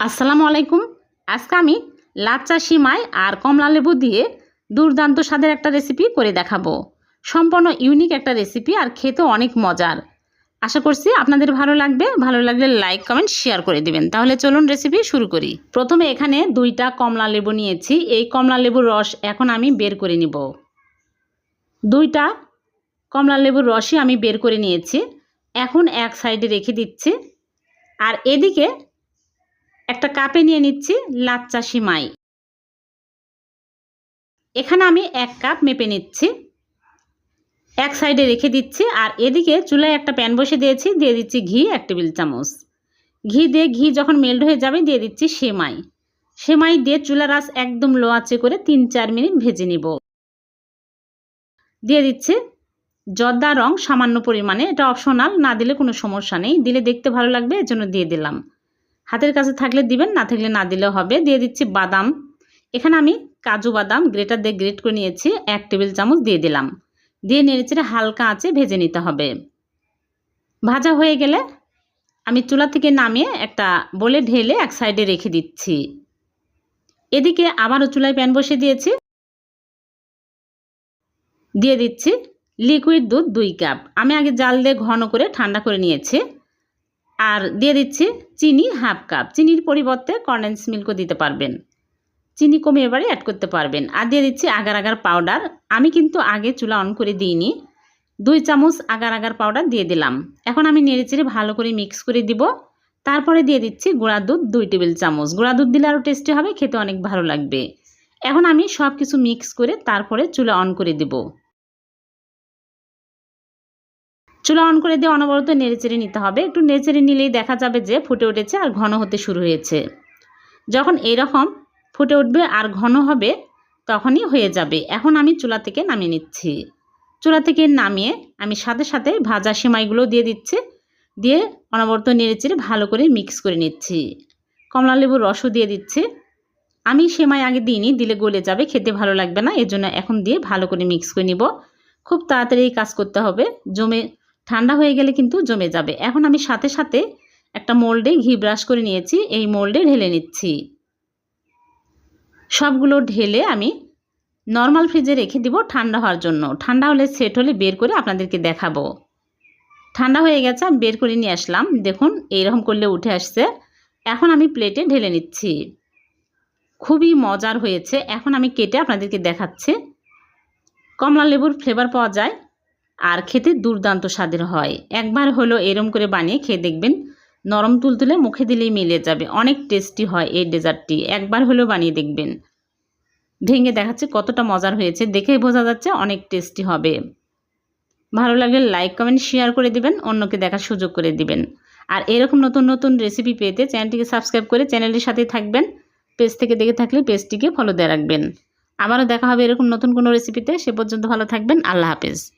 আসসালামু আলাইকুম। আজকে আমি লাচ্চা সিমাই আর কমলা লেবু দিয়ে দুর্দান্ত স্বাদের একটা রেসিপি করে দেখাবো। সম্পূর্ণ ইউনিক একটা রেসিপি আর খেতে অনেক মজার। আশা করছি আপনাদের ভালো লাগবে। ভালো লাগলে লাইক কমেন্ট শেয়ার করে দিবেন। তাহলে চলুন রেসিপি শুরু করি। প্রথমে এখানে দুইটা কমলা লেবু নিয়েছি। এই কমলা লেবুর রস এখন আমি বের করে নিব। দুইটা কমলা লেবুর রসই আমি বের করে নিয়েছি। এখন এক সাইডে রেখে দিচ্ছি। আর এদিকে একটা কাপে নিয়ে নিচ্ছি লাচ্চা সিমাই। এখানে আমি এক কাপ মেপে নিচ্ছি। এক সাইডে রেখে দিচ্ছি আর এদিকে চুলায় একটা প্যান বসে দিয়েছি, দিয়ে দিচ্ছি ঘি এক টেবিল চামচ। ঘি দিয়ে ঘি যখন মেল্ট হয়ে যাবে দিয়ে দিচ্ছি সেমাই। সেমাই দিয়ে চুলার আঁচ একদম লো আঁচে করে তিন চার মিনিট ভেজে নিব। দিয়ে দিচ্ছি জর্দা রং সামান্য পরিমাণে। এটা অপশনাল, না দিলে কোনো সমস্যা নেই। দিলে দেখতে ভালো লাগবে, এজন্য দিয়ে দিলাম। হাতের কাছে থাকলে দিবেন, না থাকলে না দিলেও হবে। দিয়ে দিচ্ছি বাদাম। এখানে আমি কাজু বাদাম গ্রেটার দিয়ে গ্রেট করে নিয়েছি, এক টেবিল চামচ দিয়ে দিলাম। দিয়ে নেড়েচেড়ে হালকা আঁচে ভেজে নিতে হবে। ভাজা হয়ে গেলে আমি চুলা থেকে নামিয়ে একটা বলে ঢেলে এক সাইডে রেখে দিচ্ছি। এদিকে আবারও চুলায় প্যান বসে দিয়েছি। দিয়ে দিচ্ছি লিকুইড দুধ দুই কাপ। আমি আগে জাল দিয়ে ঘন করে ঠান্ডা করে নিয়েছি। আর দিয়ে দিচ্ছি চিনি হাফ কাপ। চিনির পরিবর্তে কন্ডেন্স মিল্কও দিতে পারবেন। চিনি কমে এবারে অ্যাড করতে পারবেন। আর দিয়ে দিচ্ছি আগার আগার পাউডার আমি কিন্তু আগে চুলা অন করে দিইনি। দুই চামচ আগার আগার পাউডার দিয়ে দিলাম। এখন আমি নেড়েচেড়ে ভালো করে মিক্স করে দিব। তারপরে দিয়ে দিচ্ছি গুঁড়া দুধ দুই টেবিল চামচ। গুঁড়া দুধ দিলে আরও টেস্টি হবে, খেতে অনেক ভালো লাগবে। এখন আমি সব কিছু মিক্স করে তারপরে চুলা অন করে দেব। চুলা অন করে দিয়ে অনবরত নেড়েচেড়ে নিতে হবে। একটু নেড়েচেড়ে নিলেই দেখা যাবে যে ফুটে উঠেছে আর ঘন হতে শুরু হয়েছে। যখন এইরকম ফুটে উঠবে আর ঘন হবে, তখনই হয়ে যাবে। এখন আমি চুলা থেকে নামিয়ে নিচ্ছি। চুলা থেকে নামিয়ে আমি সাথে সাথে ভাজা সেমাইগুলো দিয়ে দিচ্ছি। দিয়ে অনবরত নেড়েচেড়ে ভালো করে মিক্স করে নিচ্ছি। কমলা লেবুর রসও দিয়ে দিচ্ছি। আমি সেমাই আগে দিইনি, দিলে গলে যাবে, খেতে ভালো লাগবে না। এর জন্য এখন দিয়ে ভালো করে মিক্স করে নিব। খুব তাড়াতাড়ি কাজ করতে হবে। জমে ঠান্ডা হয়ে গেলে কিন্তু জমে যাবে। এখন আমি সাথে সাথে একটা মোল্ডে ঘি ব্রাশ করে নিয়েছি, এই মোল্ডে ঢেলে নিচ্ছি। সবগুলো ঢেলে আমি নর্মাল ফ্রিজে রেখে দিব ঠান্ডা হওয়ার জন্য। ঠান্ডা হলে সেট হলে বের করে আপনাদেরকে দেখাবো। ঠান্ডা হয়ে গেছে, আমি বের করে নিয়ে আসলাম। দেখুন, এইরকম করলে উঠে আসছে। এখন আমি প্লেটে ঢেলে নিচ্ছি। খুবই মজার হয়েছে। এখন আমি কেটে আপনাদেরকে দেখাচ্ছি। কমলা লেবুর ফ্লেভার পাওয়া যায়। আর খেতে দুর্দান্ত স্বাদের হয়। একবার হলো এরম করে বানিয়ে খেয়ে দেখবেন নরম তুলতুলে মুখে দিলেই মিলে যাবে। অনেক টেস্টি হয় এই ডেজার্টটি। একবার হলেও বানিয়ে দেখবেন। ভেঙে দেখাচ্ছে কতটা মজার হয়েছে। দেখেই বোঝা যাচ্ছে অনেক টেস্টি হবে। ভালো লাগলে লাইক, কমেন্ট, শেয়ার করে দিবেন। অন্যকে দেখার সুযোগ করে দিবেন। আর এরকম নতুন নতুন রেসিপি পেতে চ্যানেলটিকে সাবস্ক্রাইব করে চ্যানেলটির সাথে থাকবেন। পেজ থেকে দেখে থাকলে পেজটিকে ফলো দিয়ে রাখবেন। আবারও দেখা হবে এরকম নতুন কোনো রেসিপিতে। সে পর্যন্ত ভালো থাকবেন। আল্লাহ হাফেজ।